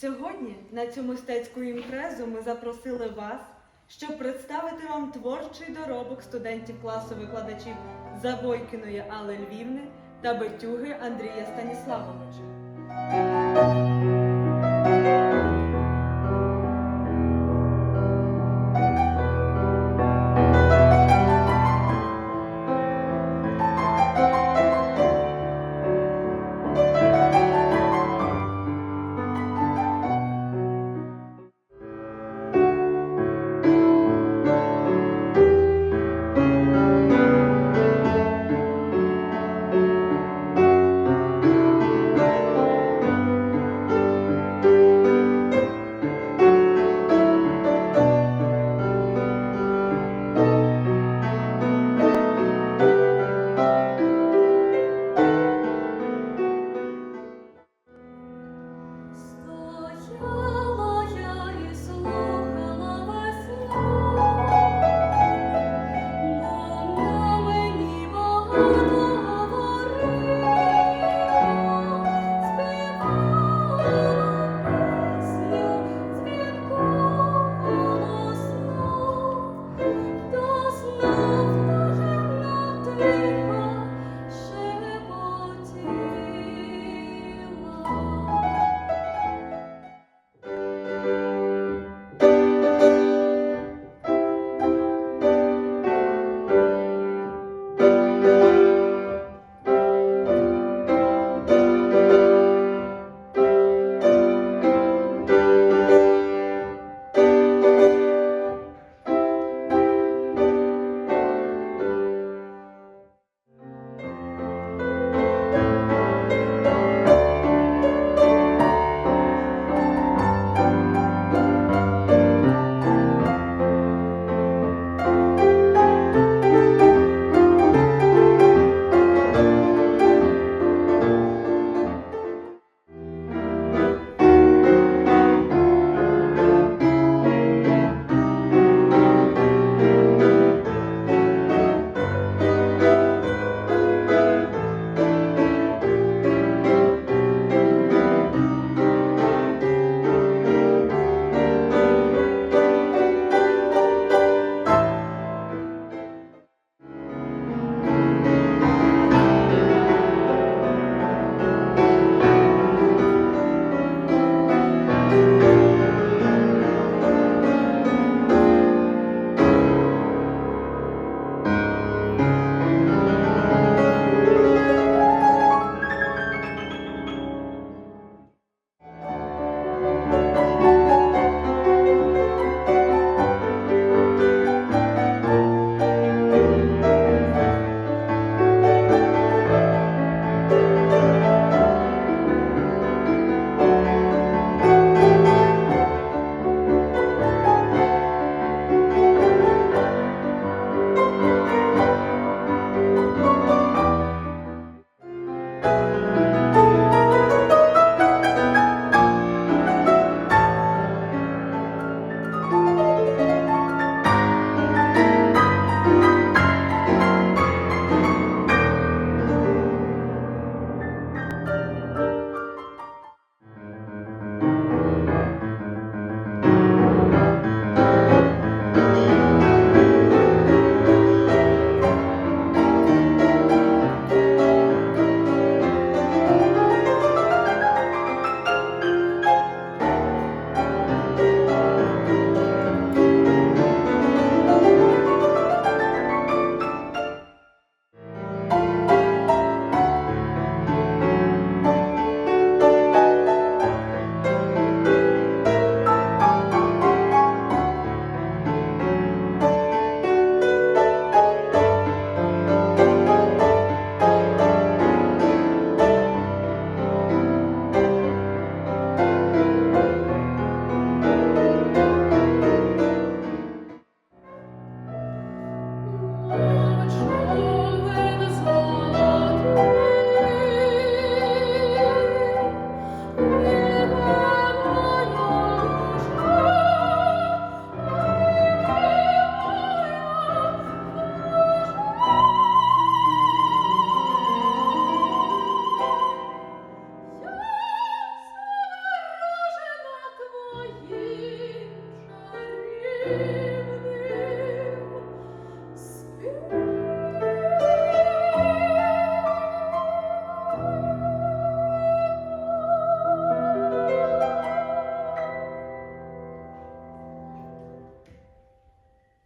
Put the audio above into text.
Сьогодні на цю мистецьку імпрезу ми запросили вас, щоб представити вам творчий доробок студентів класу викладачів Забойкиної Алли Львівни та Бетюги Андрія Станіславовича.